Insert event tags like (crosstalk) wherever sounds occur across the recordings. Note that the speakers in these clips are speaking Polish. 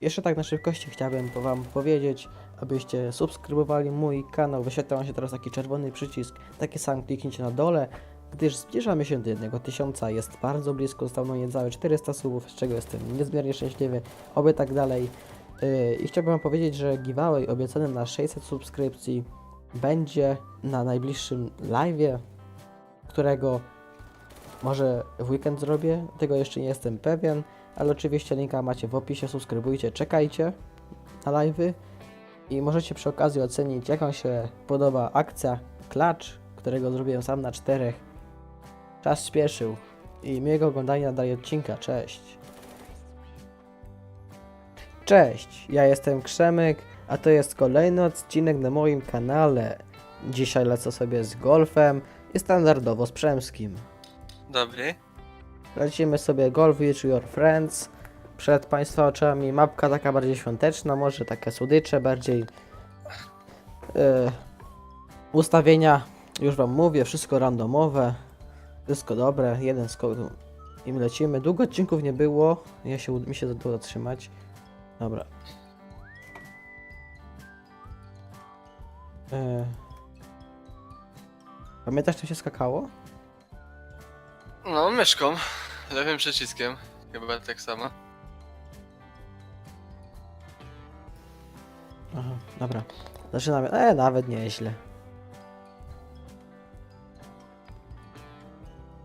Jeszcze tak na szybkości chciałbym po wam powiedzieć, abyście subskrybowali mój kanał. Wyświetla się teraz taki czerwony przycisk. Taki sam kliknijcie na dole, gdyż zbliżamy się do jednego tysiąca. Jest bardzo blisko, zostało niecałe 400 subów, z czego jestem niezmiernie szczęśliwy. Oby tak dalej. Yy, I chciałbym wam powiedzieć, że giveaway obiecany na 600 subskrypcji będzie na najbliższym live'ie, którego może w weekend zrobię, tego jeszcze nie jestem pewien, ale oczywiście linka macie w opisie, subskrybujcie, czekajcie na live'y i możecie przy okazji ocenić jak wam się podoba akcja Klacz, którego zrobiłem sam na czterech. Czas spieszył i miłego oglądania dalej odcinka, cześć! Cześć, ja jestem Krzemek, a to jest kolejny odcinek na moim kanale. Dzisiaj lecę sobie z golfem i standardowo z Przemskim. Dobry. Lecimy sobie Golf with Your Friends. Przed Państwa oczami mapka taka bardziej świąteczna, może takie słodycze, bardziej e, ustawienia, już Wam mówię, wszystko randomowe, wszystko dobre, jeden skok i my lecimy. Długo odcinków nie było, ja się, mi się udało zatrzymać. Dobra. E, pamiętasz, czym się skakało? No, myszką. Lewym przyciskiem. Chyba tak samo. Aha, dobra. Zaczynamy. E, nawet nieźle.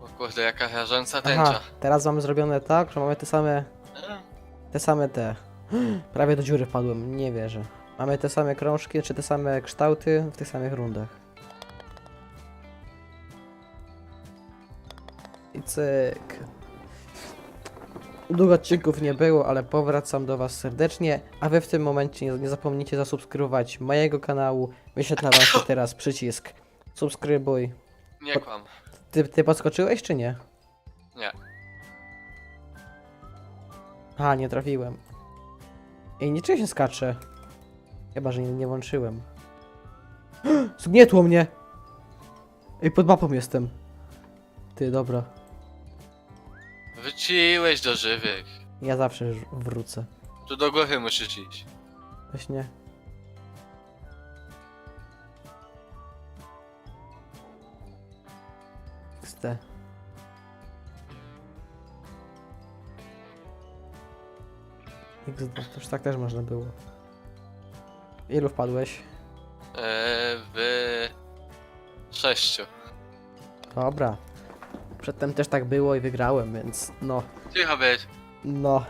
O kurde, jaka rażąca Aha, tęcza. teraz mamy zrobione tak, że mamy te same, E, te same te. (gasps) Prawie do dziury wpadłem, nie wierzę. Mamy te same krążki, czy te same kształty w tych samych rundach. I cyk. Długo odcinków nie było, ale powracam do Was serdecznie, a Wy w tym momencie nie, nie zapomnijcie zasubskrybować mojego kanału. Wyświetla Wam się (coughs) teraz przycisk subskrybuj. Nie kłam. Ty, ty podskoczyłeś czy nie? Nie. A, nie trafiłem. Ej, niczego się skacze. Chyba, że nie, nie włączyłem. (gasps) Zgnietło mnie! Ej, pod mapą jestem. Ty, dobra. Wróciłeś do żywych. Ja zawsze wrócę. Tu do góry musisz iść. Właśnie. XD. XD, to już tak też można było. Ilu wpadłeś? Eee, w... Sześciu. Dobra. Przedtem też tak było i wygrałem, więc no, Cicho być. no.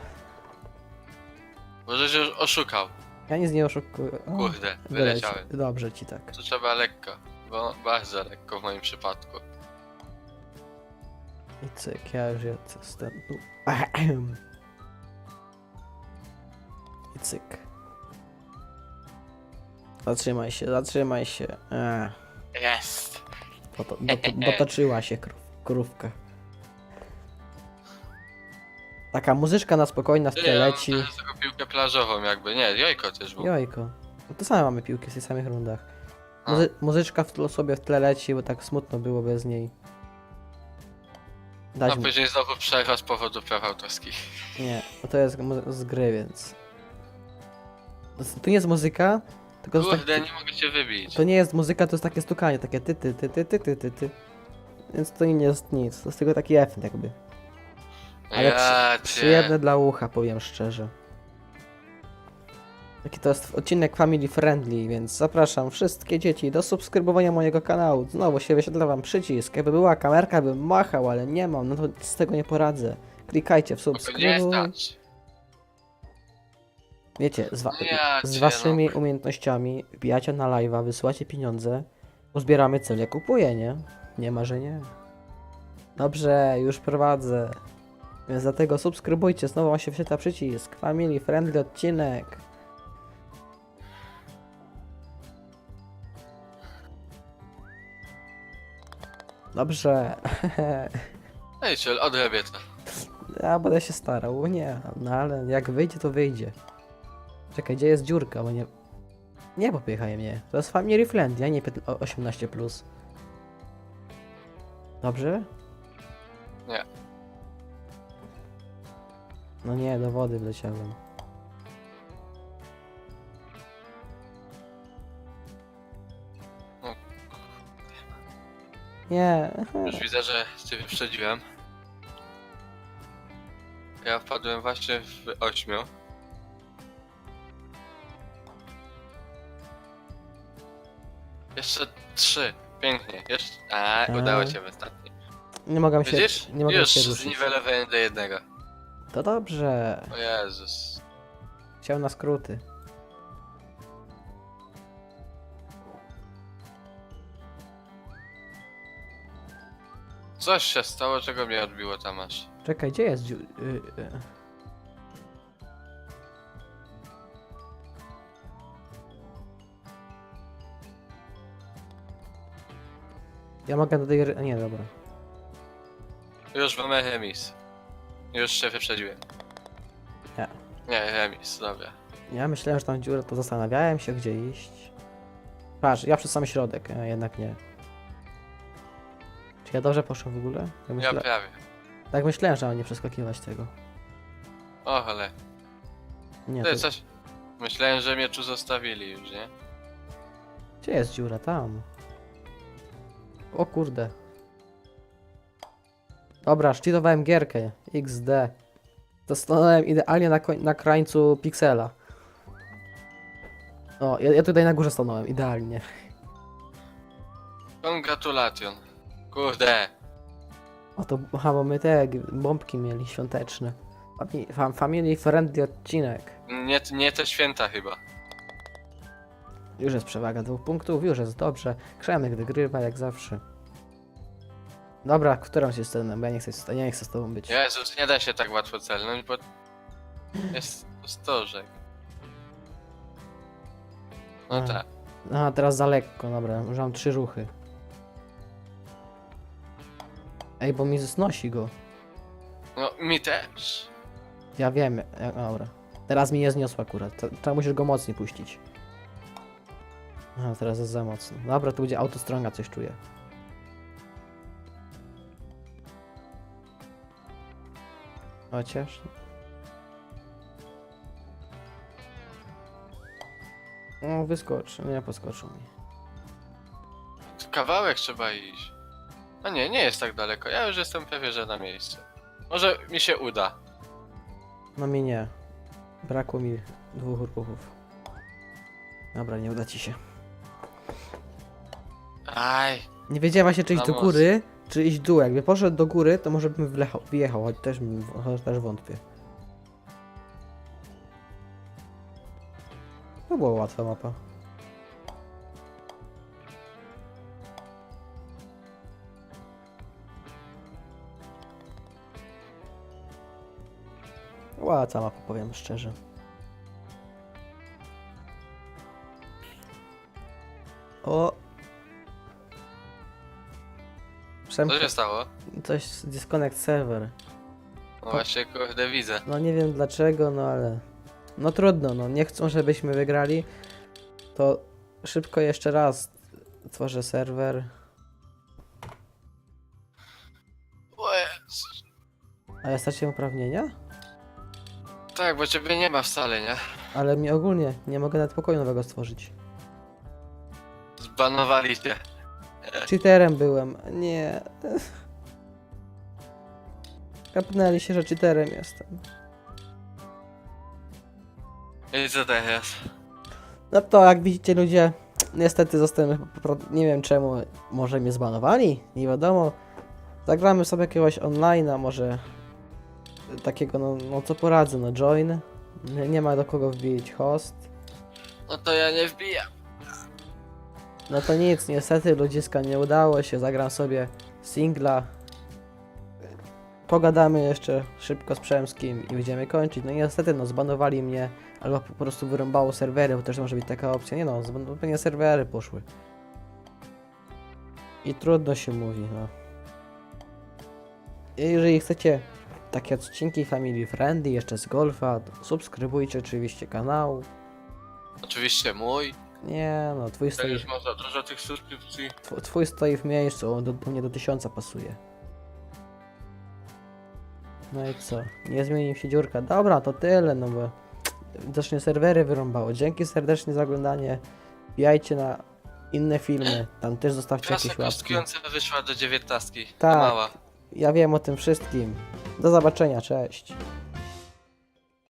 Możeś już oszukał. Ja nic nie oszukuję. O, Kurde, wyleci. wyleciałem. Dobrze ci tak. To trzeba lekko. Bo bardzo lekko w moim przypadku. I cyk, ja już jestem tu. Ahem. I cyk. Zatrzymaj się, zatrzymaj się. Eee, Jest. doto, doto, dotoczyła się krów, krówkę. Taka muzyczka na spokojna w tle Ja leci. mam tylko piłkę plażową jakby, nie, jojko też był. Jojko. No to same mamy piłki w tych samych rundach. No. A. Muzyczka w tle sobie w tle leci, bo tak smutno było bez niej. A Dać mu. później znowu przerwa z powodu praw autorskich. Nie, bo to jest z gry, więc. To nie jest muzyka, tylko to, tak- Kurde, tak, nie mogę się wybić. to nie jest muzyka, to jest takie stukanie, takie ty ty ty ty ty ty ty. ty. Więc to nie jest nic, to jest tylko taki efekt jakby. ale ja cię. Przyjemne dla ucha, powiem szczerze. Taki to jest odcinek family friendly, więc zapraszam wszystkie dzieci do subskrybowania mojego kanału. Znowu się wyświetla wam przycisk. Jakby była kamerka, bym machał, ale nie mam, no to z tego nie poradzę. Klikajcie w nie subskrybuj. Wiecie, z, wa Ja z waszymi no. umiejętnościami wbijacie na live'a, wysyłacie pieniądze, uzbieramy cel, ja kupuję, nie? Nie ma, że nie. Dobrze, już prowadzę. Więc dlatego subskrybujcie, znowu wam się przycisk. Family friendly odcinek. Dobrze. (laughs) Ej, ciel, odrobię to. Ja będę się starał, nie, no ale jak wyjdzie, to wyjdzie. Czekaj, gdzie jest dziurka, bo nie... Nie popychaj mnie, to jest family friendly, a nie piętna- o- 18+. Plus. Dobrze? Nie. No nie, do wody wleciałem. Nie. Już widzę, że cię wyprzedziłem. Ja wpadłem właśnie w ośmiu. Jeszcze trzy. Pięknie. Jeszcze... A, A. udało się w ostatnim. Nie mogę się, Widzisz? nie mogę Już się ruszyć. zniwelowałem do jednego. To dobrze. O Jezus. Chciał na skróty. Coś się stało, czego mnie odbiło tam aż. Czekaj, gdzie jest dziu... Y, y. Ja mogę do tej... Nie, dobra. Już mamy remis. Już się wyprzedziłem. Nie. Nie, remis, dobra. Ja myślałem, że tam dziura, to zastanawiałem się, gdzie iść. Patrz, ja przez sam środek, a jednak nie. Czy ja dobrze poszłem w ogóle? Ja myśla... prawie. tak myślałem, że mam nie przeskakiwać tego. O, ale. Nie, Ty, to... coś. Myślałem, że mnie tu zostawili już, nie? Gdzie jest dziura? Tam. O kurde. Dobra, szczytowałem gierkę. XD. Dostanąłem idealnie na, na krańcu piksela. O, ja, ja tutaj na górze stanąłem, idealnie. Congratulation. Kurde. O to, aha, bo my te bombki mieli świąteczne. Fami- fam- Family friendly odcinek. Nie, nie te święta chyba. Już jest przewaga dwóch punktów, już jest dobrze. Krzemek wygrywa jak zawsze. Dobra, którą się scenę, bo ja nie chcę, ja nie chcę z tobą być. Jezus, nie da się tak łatwo celnąć, bo jest stożek. No A. tak. Aha, teraz za lekko, dobra, już mam trzy ruchy. Ej, bo mi znosi go. No, mi też. Ja wiem, ja, dobra. Teraz mi nie zniosła akurat, to, to musisz go mocniej puścić. Aha, teraz jest za mocno. Dobra, to będzie autostronga, coś czuję. Chociaż... No, wyskocz, nie poskoczył mi. Kawałek trzeba iść. No nie, nie jest tak daleko. Ja już jestem pewien, że na miejscu. Może mi się uda. No mi nie. Brakło mi dwóch ruchów. Dobra, nie uda ci się. Aj. Nie wiedziałem właśnie, czy iść do góry, czy iść w dół. Jakby poszedł do góry, to może bym wlechał, wyjechał, choć też, choć też wątpię. To była łatwa mapa. Łatwa mapa, powiem szczerze. O! Co się stało? Coś disconnect server. No właśnie, kurde, widzę. No nie wiem dlaczego, no ale... No trudno, no nie chcą, żebyśmy wygrali. To szybko jeszcze raz tworzę serwer. O. A ja straciłem uprawnienia? Tak, bo ciebie nie ma wcale, nie? Ale mi ogólnie nie mogę nawet pokoju nowego stworzyć. Zbanowali cię. Cheaterem byłem. Nie. Kapnęli się, że cheaterem jestem. I co teraz? No to jak widzicie ludzie, niestety zostałem, nie wiem czemu, może mnie zbanowali, nie wiadomo. Zagramy sobie jakiegoś online'a, może takiego, no, no co poradzę, no join. Nie, nie ma do kogo wbić host. No to ja nie wbijam. No to nic, niestety ludziska nie udało się, zagram sobie singla. Pogadamy jeszcze szybko z Przemskim i będziemy kończyć. No niestety no zbanowali mnie, albo po prostu wyrąbało serwery, bo też może być taka opcja. Nie no, zbanowanie serwery poszły. I trudno się mówi, no. Jeżeli chcecie takie odcinki Family Friendly jeszcze z golfa, subskrybujcie oczywiście kanał. Oczywiście mój. Nie no, twój To stoi, już ma za dużo tych subskrypcji. tw- twój stoi w miejscu, on do, do mnie do tysiąca pasuje. No i co? Nie zmienił się dziurka. Dobra, to tyle, no bo widocznie serwery wyrąbało. Dzięki serdecznie za oglądanie. Wbijajcie na inne filmy. Tam też zostawcie Klasa jakieś łapki. kostkująca wyszła do dziewiętnastki. Tak. Mała. Ja wiem o tym wszystkim. Do zobaczenia, cześć.